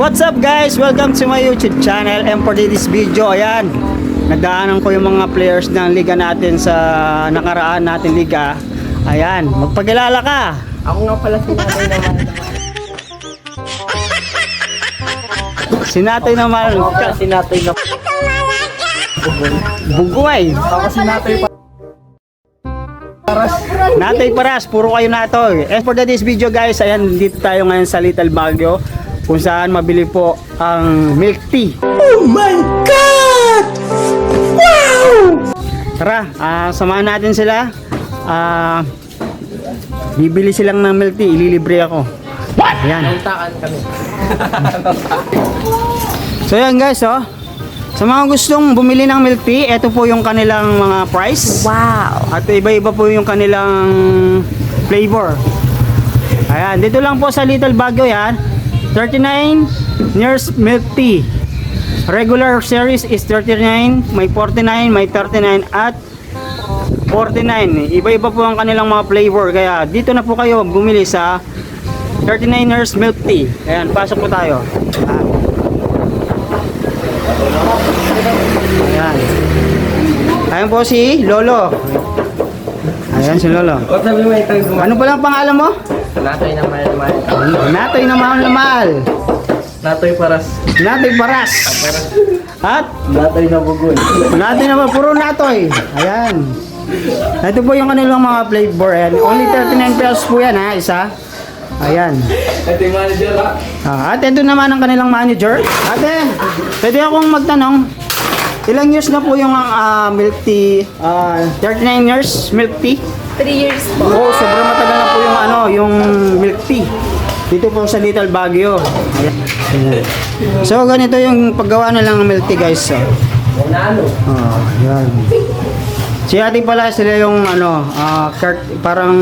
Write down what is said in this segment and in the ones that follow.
What's up guys? Welcome to my YouTube channel and for this video, ayan Nagdaanan ko yung mga players ng liga natin sa nakaraan natin liga Ayan, magpagilala ka Ako nga pala sinatay naman. Sinatoy naman Ako pala sinatay na Bugway Ako sinatay pa. Paras. Natay paras, puro kayo natoy And for this video guys, ayan dito tayo ngayon sa Little Baguio Kung saan mabili po ang milk tea Oh my God! Wow! Tara, ah, samahan natin sila. Ah, bibili silang ng milk tea, ililibre ako. What? Ayan. Kami. So yan guys, oh. Sa mga gustong bumili ng milk tea, ito po yung kanilang mga price. Wow. At iba-iba po yung kanilang flavor. Ayan, dito lang po sa Little Baguio yan. 39 years milk tea. Regular series is 39, may 49, may 39 at 49. Iba-iba po ang kanilang mga flavor. Kaya dito na po kayo bumili sa 39ers milk tea. Ayan, pasok po tayo. Ayan. Ayan po si Lolo. Ayan si Lolo. O sabi mo ito yung Ano pala ang pangalan mo? Natoy na mahal mahal. Natoy na mahal na mahal. Natoy paras. Natoy Baras. At Natoy na bugol. Natoy naman, puro natoy. Ayan. Ito po yung kanilang mga flavor. Ayan. Only 39 pesos po yan ha, isa. Ayan. Ito yung manager ha. Ah, at ito naman ang kanilang manager. Ate, pwede akong magtanong. Ilang years na po yung ah, milk tea? Ah, 39 years milk tea? 3 years po. Oo, sobrang matagal na po yung ano, yung milk tea. Dito po sa Little Baguio. So ganito yung paggawa na lang ng milk tea guys. Oh. Nano. Oh, yan. Si ate pala sila yung ano, cart, parang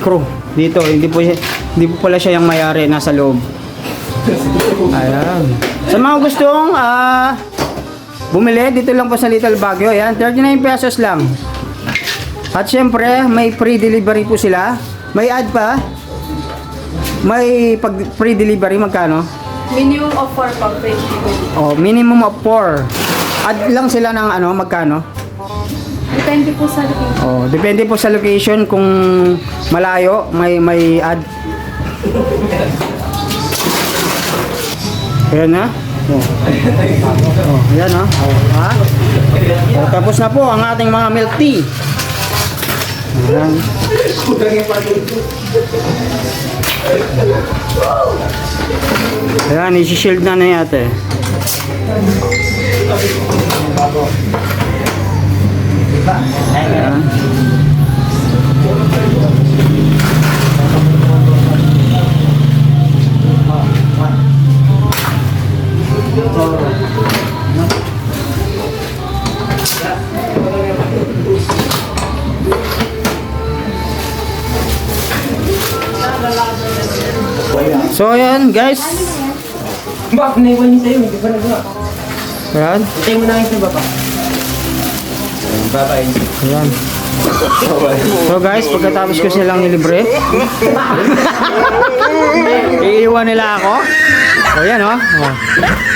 crew dito. Hindi po hindi po pala siya yung mayari nasa loob. Ayan. Sa mga gustong ah bumili dito lang po sa Little Baguio, ayan, 39 pesos lang. At syempre, may free delivery po sila. May ad pa. May pag free delivery magkano? Minimum of 4 pag pwede ko. Oh, minimum of 4. Ad lang sila ng ano, magkano? Depende po sa location. Oh, depende po sa location kung malayo, may may ad. Ayan na. Oh. Oh, ayan na. Oh, ha? Oh, tapos na po ang ating mga milk tea. Ayan. Ayan, isi-shield na na yate. Ayan. So ayan guys. Bak, naiwan niyo sa'yo. Hindi pa nagawa. Ayan. Hintay mo na kayo sa baba. Bye-bye. Ayan. So guys, pagkatapos ko silang nilibre, iiwan nila ako. O yan o. Oh.